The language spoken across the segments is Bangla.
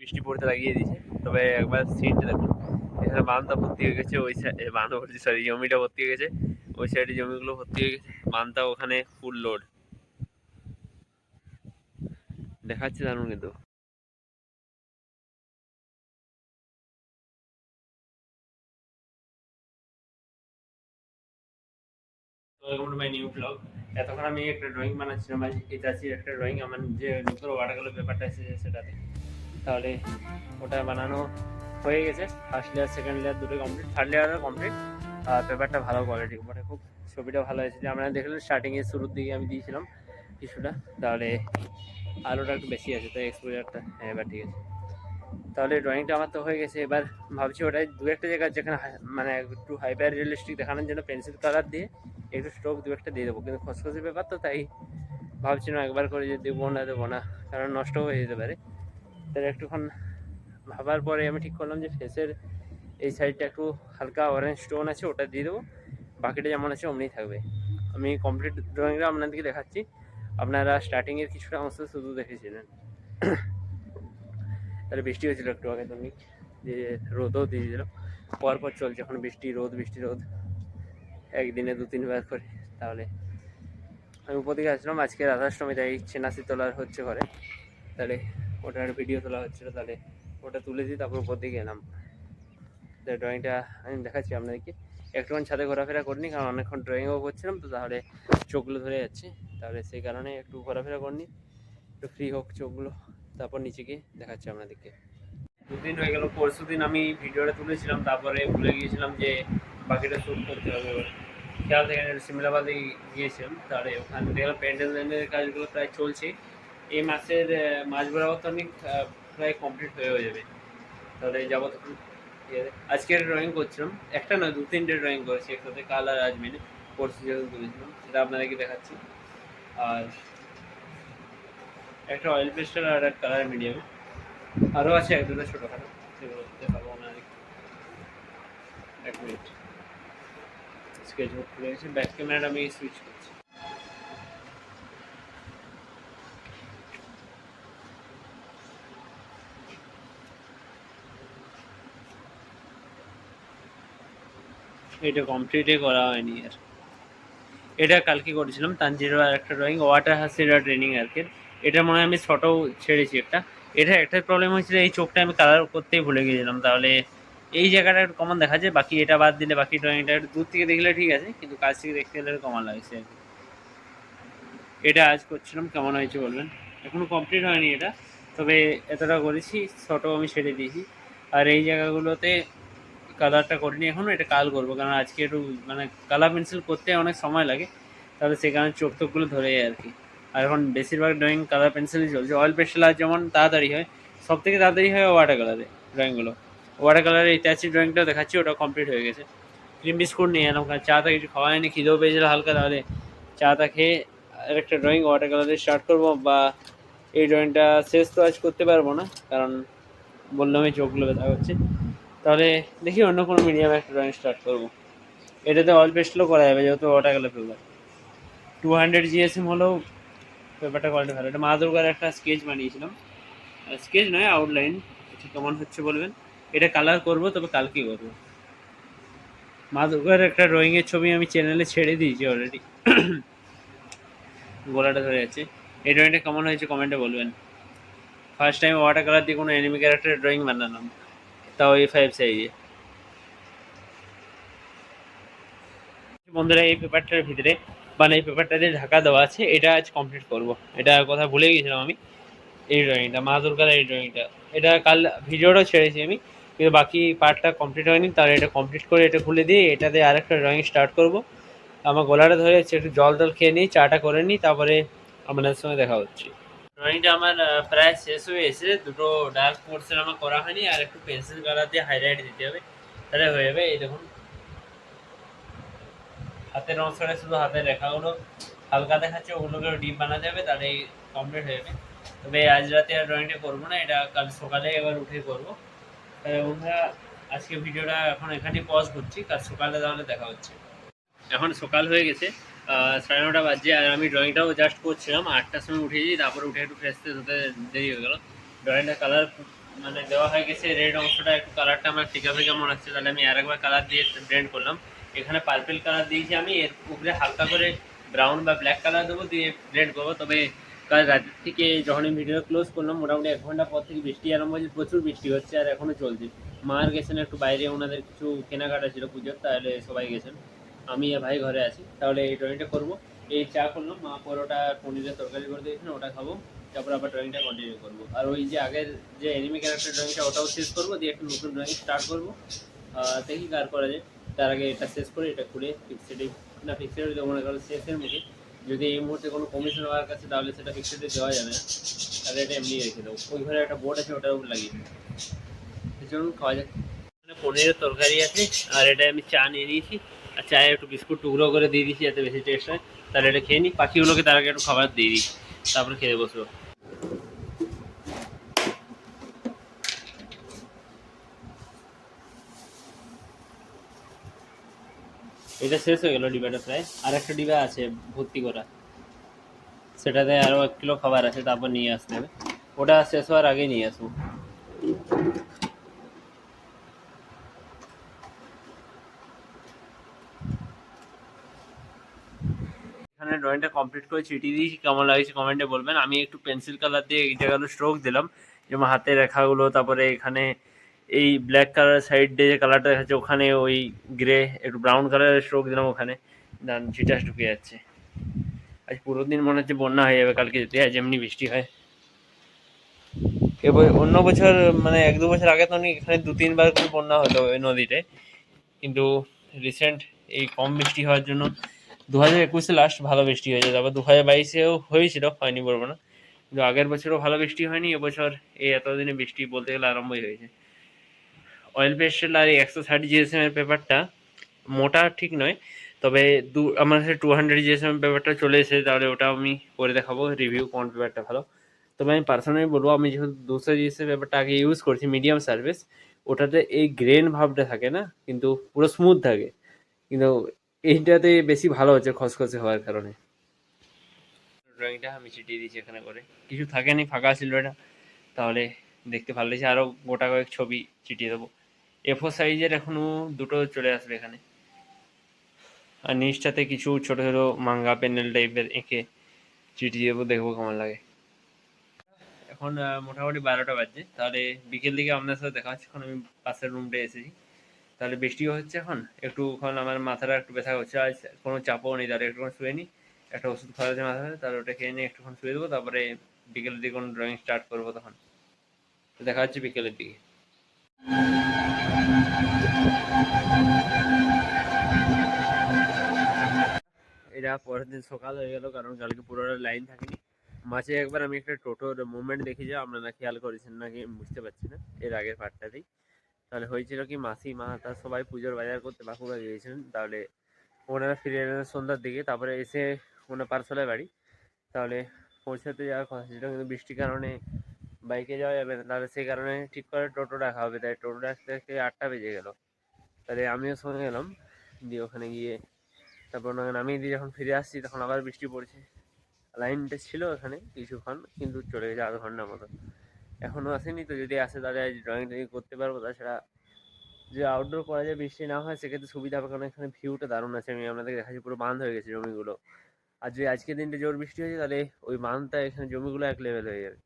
বৃষ্টি পড়তে লাগিয়ে দিয়েছে। তবে একবার সিনটা দেখুন। এখানে বানটা ভর্তি হয়ে গেছে, ওই সাইড বানটা ভর্তি সরি জমিটা ভর্তি হয়ে গেছে। ওই সাইডে জমিগুলো ভর্তি হয়ে গেছে। বানটা ওখানে ফুল লোড দেখাচ্ছে দারুণ কিন্তু। এতক্ষণ আমি একটা ড্রয়িং বানাচ্ছিলাম এটা একটা ড্রয়িং আমার যে নতুন ওয়াটার কালার পেপারটা এসেছে সেটাতে। তাহলে ওটা বানানো হয়ে গেছে। ফার্স্ট লেয়ার সেকেন্ড লেয়ার দুটোই কমপ্লিট থার্ড লেয়ারও কমপ্লিট আর পেপারটা ভালো কোয়ালিটি মানে খুব ছবিটা ভালো হয়েছে। আমরা দেখলাম স্টার্টিংয়ের শুরুর দিকে আমি দিয়েছিলাম কিছুটা, তাহলে আলোটা একটু বেশি আছে, তাই এক্সপোজারটা হ্যাঁ এবার ঠিক আছে। তাহলে ড্রয়িংটা আমার তো হয়ে গেছে। এবার ভাবছি ওটাই দু একটা জায়গা যেখানে মানে একটু হাইপার রিয়েলিস্টিক দেখানোর জন্য পেন্সিল কালার দিয়ে একটু স্ট্রোক দু একটা দিয়ে দেবো। কিন্তু খসখসে ব্যাপার তো তাই ভাবছি না একবার করে যে দেবো না দেবো না, কারণ নষ্ট হয়ে যেতে পারে। তাহলে একটুক্ষণ ভাবার পরে আমি ঠিক করলাম যে ফেসের এই সাইডটা একটু হালকা অরেঞ্জ স্টোন আছে, ওটা দিয়ে দেবো। বাকিটা যেমন আছে অমনিই থাকবে। আমি কমপ্লিট ড্রয়িংটা আপনাদেরকে দেখাচ্ছি। আপনারা স্টার্টিংয়ের কিছুটা অংশ শুধু দেখেছিলেন। তাহলে বৃষ্টি হয়েছিল একটু আগে তুমি যে রোদও দিয়ে দিল পরপর চলছে, এখন বৃষ্টি, রোদ বৃষ্টি, রোদ। একদিনে দু, তিনবার করে, তাহলে আমি উপর দিকে আসলাম। আজকে রাধাষ্টমী, তাই চেনাসি তোলার হচ্ছে ঘরে। তাহলে ওটার ভিডিও তোলা হচ্ছিল তাহলে ওটা তুলে দিই তারপর উপর দিকে এলাম। তো ড্রয়িংটা আমি দেখাচ্ছি আপনাদেরকে। একটুখানি ছাদে ঘোরাফেরা করিনি, কারণ অনেকক্ষণ ড্রয়িংও করছিলাম, তো তাহলে চোখগুলো ধরে যাচ্ছে। তাহলে সেই কারণে একটু ঘোরাফেরা করিনি, একটু ফ্রি হোক চোখগুলো। তারপর নিচে গিয়ে দেখাচ্ছি আপনাদেরকে। দুদিন হয়ে গেল, পরশু দিন আমি ভিডিওটা তুলেছিলাম, তারপরে ভুলে গিয়েছিলাম যে বাকিটা শ্যুট করতে হবে। খেয়াল থেকে সিমলাবাদে গিয়েছিলাম, তাহলে ওখানে দেখলাম প্যান্ডেল কাজগুলো প্রায় চলছে। এই মাসের মাঝ বরাবর তো আমি প্রায় কমপ্লিট হয়ে যাবে। তাহলে যাব তখন। আজকে ড্রয়িং করছিলাম। একটা নয়, দু তিনটে ড্রয়িং করেছি। একসাথে কাল আর আজ মিলে পরশু যেহেতু তুলেছিলাম, সেটা আপনাদেরকে দেখাচ্ছি। আর একটা অয়েল পেস্টার আর একটা কালার মিডিয়ামে আরও আছে এক, দুটো ছোটোখাটো। সেগুলো দেখাবো আপনাদেরকে। এক মিনিট স্কেচ বুক খুলে গেছে। ব্যাক ক্যামেরাটা আমি সুইচ করছি। এটা কমপ্লিটই করা হয়নি আর। এটা কালকে করেছিলাম, তানজিরও আর একটা ড্রয়িং ওয়াটার হাসিরা ট্রেনিং আর কি। এটা মনে হয় আমি ছোটও ছেড়েছি একটা। এটা একটা প্রবলেম হয়েছিল, এই চোখটা আমি কালার করতেই ভুলে গিয়েছিলাম তাহলে এই জায়গাটা একটু কমন দেখা যায় বাকি এটা বাদ দিলে বাকি ড্রয়িংটা একটু দূর থেকে দেখলে ঠিক আছে, কিন্তু কাছ থেকে দেখতে গেলে কমন লাগছে আর কি। এটা আজ করছিলাম, কেমন হয়েছে বলবেন? এখনও কমপ্লিট হয়নি এটা, তবে এতটা করেছি ছোটো আমি ছেড়ে দিয়েছি। আর এই জায়গাগুলোতে কালারটা করিনি এখনও এটা কাল করব, কারণ আজকে একটু মানে কালার পেন্সিল করতে অনেক সময় লাগে, তাহলে সেই কারণে চোখ টোকগুলো ধরে যায় আর কি। আর এখন বেশিরভাগ ড্রয়িং কালার পেন্সিলই চলছে। অয়েল পেন্সিল আর যেমন তাড়াতাড়ি হয় সব থেকে তাড়াতাড়ি হয় ওয়াটার কালারে ড্রয়িংগুলো ওয়াটার কালারের ইতিহাসি ড্রয়িংটাও দেখাচ্ছি ওটা কমপ্লিট হয়ে গেছে। ক্রিম বিস্কুট নিয়ে এলাম, কারণ চাটা কিছু খাওয়া হয়নি, খিদেও পেয়েছিল হালকা, তাহলে চাটা খেয়ে আরেকটা ড্রয়িং ওয়াটার কালারে স্টার্ট করব, বা এই ড্রয়িংটা শেষ তো আজ করতে পারব না, কারণ বললামই চোখগুলো ব্যথা হচ্ছে তাহলে দেখি অন্য কোনো মিডিয়ামে একটা ড্রয়িং স্টার্ট করব। এটাতে অয়েল পেস্টও করা যাবে, যেহেতু water colour paper two hundred GSM হলেও পেপারটা কোয়ালিটি ভালো। এটা মা দুর্গার একটা স্কেচ বানিয়েছিলাম। স্কেচ নয় আউটলাইন ঠিক কেমন হচ্ছে বলবেন? এটা কালার করব, তবে কালকে করব। মা দুর্গার একটা ড্রয়িংয়ের ছবি আমি চ্যানেলে ছেড়ে দিয়েছি অলরেডি গলাটা ধরে যাচ্ছে। এই ড্রয়িংটা কেমন হয়েছে কমেন্টে বলবেন। ফার্স্ট টাইম ওয়াটার কালার দিয়ে কোনো এনিমি ক্যারেক্টারের ড্রয়িং বানালাম। তাও এই ফাইভ সাইজে বন্ধুরা, এই পেপারটার ভিতরে মানে এই পেপারটা দিয়ে ঢাকা দেওয়া আছে, এটা আজ কমপ্লিট করব। এটা কথা ভুলে গিয়েছিলাম আমি। এই ড্রয়িংটা মা দুর্গার এই ড্রয়িংটা এটা কাল ভিডিওটাও ছেড়েছি আমি, কিন্তু বাকি পার্টটা কমপ্লিট হয়নি তাহলে এটা কমপ্লিট করে এটা খুলে দিয়ে এটাতে আরেকটা ড্রয়িং স্টার্ট করব। আমার গলাটা ধরে যাচ্ছে একটু জল টল খেয়ে নিই, চাটা করে নিই, তারপরে আপনাদের সঙ্গে দেখা হচ্ছে। ড্রয়িংটা আমার প্রায় শেষ হয়ে এসে দুটো ডার্ক পোর্সের আমার করা হয়নি, আর একটু পেন্সিল কালার দিয়ে হাইলাইট দিতে হবে। তাহলে হয়ে যাবে, এই দেখুন। হাতের অংশটা শুধু হাতের রেখাগুলো হালকা দেখাচ্ছে ওগুলোকে ডিপ বানাতে হবে, তাহলে কমপ্লিট হয়ে যাবে। তবে আজ রাতে আর ড্রয়িংটা করব না, এটা কাল সকালে এবার উঠে করব। তাহলে বন্ধুরা, আজকে ভিডিওটা এখন এখানেই পজ করছি, কাল সকালে তাহলে দেখা হচ্ছে। এখন সকাল হয়ে গেছে সাড়ে নটা বাজছে আর আমি ড্রয়িংটাও জাস্ট করছিলাম। আটটার সময় উঠেছি, তারপরে উঠে একটু ফ্রেশ ট্রেশ হতে দেরি হয়ে গেল। ড্রয়িংটা কালার মানে দেওয়া হয়ে গেছে রেড অংশটা একটু কালারটা আমার ফিকা ফিকা মনে হচ্ছে, তাহলে আমি আরেকবার কালার দিয়ে ব্লেন্ড করলাম। এখানে পার্পেল কালার দিয়েছি আমি, এর উপরে হালকা করে ব্রাউন বা ব্ল্যাক কালার দেবো, দিয়ে ব্লেন্ড করব। তবে কাল রাতের থেকে যখন আমি ভিডিও ক্লোজ করলাম, মোটামুটি এক ঘণ্টা পর থেকে বৃষ্টি আরম্ভ হয়েছে, প্রচুর বৃষ্টি হচ্ছে আর এখনও চলছে। মার গেছেন একটু বাইরে, ওনাদের কিছু কেনাকাটা ছিল পুজোর, তাহলে সবাই গেছেন। আমি আর ভাই ঘরে আছি। তাহলে এই ড্রয়িংটা করব। এই চা করলাম, মা পরোটা, পনিরের তরকারি করে দিয়েছেন ওটা খাব। তারপর আবার ড্রয়িংটা কন্টিনিউ করব। আর ওই যে আগের যে এনিমি ক্যারেক্টার ড্রয়িংটা ওটাও শেষ করব, দিয়ে একটা নতুন ড্রয়িং স্টার্ট করব। দেখি কার করা যায়। তার আগে এটা শেষ করে এটা খুলে ফিক্সেডে না ফিক্সেড যদি মনে করো শেষের মুখে। যদি এই মুহূর্তে কোনো কমিশন হওয়ার কাছে, তাহলে সেটা ফিক্সেডে দেওয়া যাবে না। তাহলে এটা এমনি রেখে দেবো। ওই ঘরে একটা বোর্ড আছে ওটার লাগিয়ে দেবো। চলুন, খাওয়া যাক। পনিরের তরকারি আছে, আর এটা আমি চা নিয়ে নিয়েছি। আর চায়ে একটু বিস্কুট টুকরো করে দিয়ে দিচ্ছি যাতে বেশি টেস্ট হয়। তাহলে এটা খেয়ে নিই। পাখিগুলোকে তার আগে একটু খাবার দিয়ে দিই। তারপরে খেতে বসবো। এটা শেষ হয়ে গেল ডিবাটা প্রায়। আর একটা ডিবা আছে ভর্তি করা। সেটাতে আরও এক কিলো খাবার আছে, তারপর নিয়ে আসতে হবে। ওটা শেষ হওয়ার আগেই নিয়ে আসব। ড্রয়িংটা কমপ্লিট করে চিটিয়ে দিয়েছি কেমন লাগছে কমেন্টে বলবেন। আমি একটু পেন্সিল কালার দিয়ে এই জায়গাগুলো স্ট্রোক দিলাম যেমন হাতের রেখাগুলো, তারপরে এখানে এই ব্ল্যাক কালার সাইড দিয়ে যে কালারটা দেখাচ্ছে, ওখানে ওই গ্রে একটু ব্রাউন কালারের স্ট্রোক দিলাম ওখানে দেন চিটাস ঢুকে যাচ্ছে। আজ পুরো দিন মনে হচ্ছে বন্যা হয়ে যাবে, কালকে যেতে আজ এমনি বৃষ্টি হয়। এবার অন্য বছর মানে এক দু বছর আগে তো এখানে দু তিনবার করে বন্যা হতো ওই নদীতে, কিন্তু রিসেন্ট এই কম বৃষ্টি হওয়ার জন্য দু হাজার একুশে লাস্ট ভালো বৃষ্টি হয়েছে। তারপর দু হাজার বাইশেও হয়েছিল, হয়নি বলব না। কিন্তু আগের বছরও ভালো বৃষ্টি হয়নি, এবছর এই এতদিনে বৃষ্টি বলতে গেলে আরম্ভই হয়েছে। অয়েল পেস্টেল আর একশো ষাট জিএসএম এর পেপারটা মোটা ঠিক নয়, তবে দু, আমার কাছে টু হান্ড্রেড জিএসএম পেপারটা চলে এসেছে, তাহলে ওটা আমি করে দেখাবো রিভিউ কোন পেপারটা ভালো। তবে আমি পার্সোনালি বলব, আমি যেহেতু দুশো জিএসএম পেপারটা আগে ইউজ করছি মিডিয়াম সার্ভিস ওটাতে এই গ্রেন ভাবটা থাকে না, কিন্তু পুরো স্মুথ থাকে। কিন্তু এইটাতে বেশি ভালো হচ্ছে, খসখসে হওয়ার কারণে। ড্রয়িংটা আমি চিটিয়ে দিয়েছি এখানে করে। কিছু থাকেনি ফাঁকা ছিল এটা। তাহলে দেখতে ভালো লাগছে। আরও গোটা কয়েক ছবি চিটিয়ে দেবো। এফো সাইজের এখনও দুটো চলে আসবে এখানে। আর নিচটাতে কিছু ছোট ছোট মাঙ্গা প্যানেল টাইপের এঁকে চিটিয়ে দেবো, দেখব কেমন লাগে। এখন মোটামুটি বারোটা বাজছে। তাহলে বিকেল দিকে আপনার সাথে দেখা হচ্ছে। এখন আমি পাশের রুমটা এসেছি। তাহলে বৃষ্টিও হচ্ছে এখন। একটুক্ষণ আমার মাথাটা একটু ব্যথা করছে, আজ কোনো চাপও নেই, তাহলে একটুক্ষণ শুয়ে নিই। একটা ওষুধ খাওয়া আছে মাথা তাহলে ওটা খেয়ে নিয়ে একটুক্ষণ শুয়ে দেবো, তারপরে বিকেলের দিকে কোনো ড্রয়িং স্টার্ট করব তখন। দেখা হচ্ছে বিকেলের দিকে। এটা পরের দিন সকাল হয়ে গেল, কারণ কালকে পুরোটা লাইন থাকেনি। মাঝে একবার আমি একটা টোটোর মুভমেন্ট দেখি যে আপনারা খেয়াল করেছেন নাকি? বুঝতে পারছি না, এর আগের পার্টটাতেই তাহলে হয়েছিল কি মাসি, মা তার সবাই পুজোর বাজার করতে বাঁকুড়া গিয়েছিলেন। তাহলে ওনারা ফিরে এলেন সন্ধ্যার দিকে, তারপরে এসে ওনার পার্সলের বাড়ি। তাহলে পৌঁছাতে যাওয়ার কথা ছিল, কিন্তু বৃষ্টির কারণে বাইকে যাওয়া যাবে না। তাহলে সেই কারণে ঠিক করে টোটো রাখা হবে। তাই টোটো রাখতে রাখতে আটটা বেজে গেল। তাহলে আমিও সঙ্গে গেলাম, দিয়ে ওখানে গিয়ে তারপর ওনাকে নামিয়ে দিয়ে যখন ফিরে আসছি, তখন আবার বৃষ্টি পড়ছে। লাইনটা ছিল ওখানে কিছুক্ষণ, কিন্তু চলে গেছে আধ ঘণ্টার মতো। এখনও আসেনি তো, যদি আসে তাহলে ড্রয়িং ট্রয়িং করতে পারব। তাছাড়া যে আউটডোর করা যায় বৃষ্টি না হয়, সেক্ষেত্রে সুবিধা হবে, কারণ এখানে ভিউটা দারুণ আছে। আমি আপনাদের দেখাচ্ছি, পুরো বাঁধ হয়ে গেছে জমিগুলো। আর যদি আজকের দিনটা জোর বৃষ্টি হয়েছে, তাহলে ওই বাঁধটা, এখানে জমিগুলো এক লেভেল হয়ে যাবে।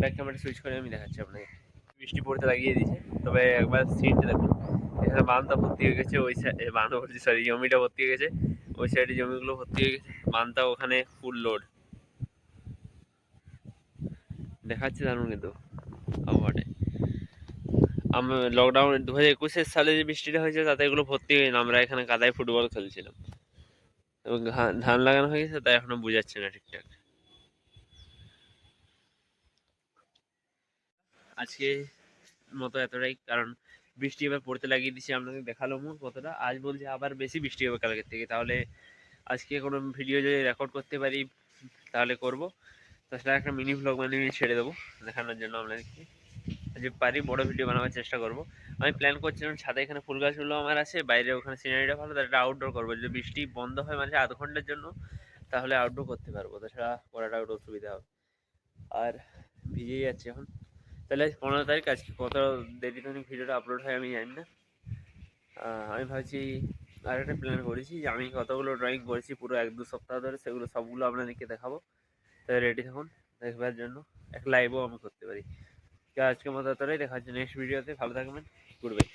ব্যাক ক্যামেরা সুইচ করে আমি দেখাচ্ছি আপনাকে। বৃষ্টি পড়তে লাগিয়ে দিয়েছে, তবে একবার সিনটা দেখুন। এখানে বাঁধটা ভর্তি হয়ে গেছে, ওই সাইডে বাঁধ ভর্তি সরি জমিটা ভর্তি হয়ে গেছে। ওই সাইডে জমিগুলো ভর্তি হয়ে গেছে বাঁধটা ওখানে ফুল লোড দেখাচ্ছে দারুণ কিন্তু আবহাওয়াটা। আমি লকডাউন দু হাজার একুশের সালে যে বৃষ্টিটা হয়েছে, তাতে এগুলো ভর্তি হয়ে না, আমরা এখানে কাদায় ফুটবল খেলছিলাম। এবং ধান লাগানো হয়ে গেছে, তাই এখনও বোঝাচ্ছে না ঠিকঠাক। আজকে মতো এতটাই, কারণ বৃষ্টি এবার পড়তে লাগিয়ে দিচ্ছে আপনাকে দেখাল মু কতটা। আজ বলছে আবার বেশি বৃষ্টি হবে কালকের থেকে। তাহলে আজকে কোনো ভিডিও যদি রেকর্ড করতে পারি, তাহলে করব। তাছাড়া একটা মিনি ভ্লগ বানিয়ে ছেড়ে দেবো, দেখানোর জন্য আপনাদেরকে। যদি পারি বড় ভিডিও বানাবার চেষ্টা করব। আমি প্ল্যান করছিলাম ছাদে এখানে ফুল গাছগুলো আমার আছে, বাইরে ওখানে সিনারিটা ভালো, তাহলে আউটডোর করব। যদি বৃষ্টি বন্ধ হয় মানে আধ ঘণ্টার জন্য, তাহলে আউটডোর করতে পারব। তাছাড়া করাটা একটু অসুবিধা হবে। আর ভিজেই যাচ্ছে এখন। তাহলে আজ পনেরো তারিখ আজকে, কত দেরিতে ভিডিওটা আপলোড হয় আমি জানি না। আমি ভাবছি আর একটা প্ল্যান করেছি যে আমি কতগুলো ড্রয়িং করেছি পুরো এক দু সপ্তাহ ধরে, সেগুলো সবগুলো আপনাদেরকে দেখাবো। তাই রেডি থাকুন, দেখবার জন্য। এক লাইভও আমি করতে পারি। আজকের মতো এতটাই। দেখা হচ্ছে নেক্সট ভিডিওতে ভালো থাকবেন। Good bye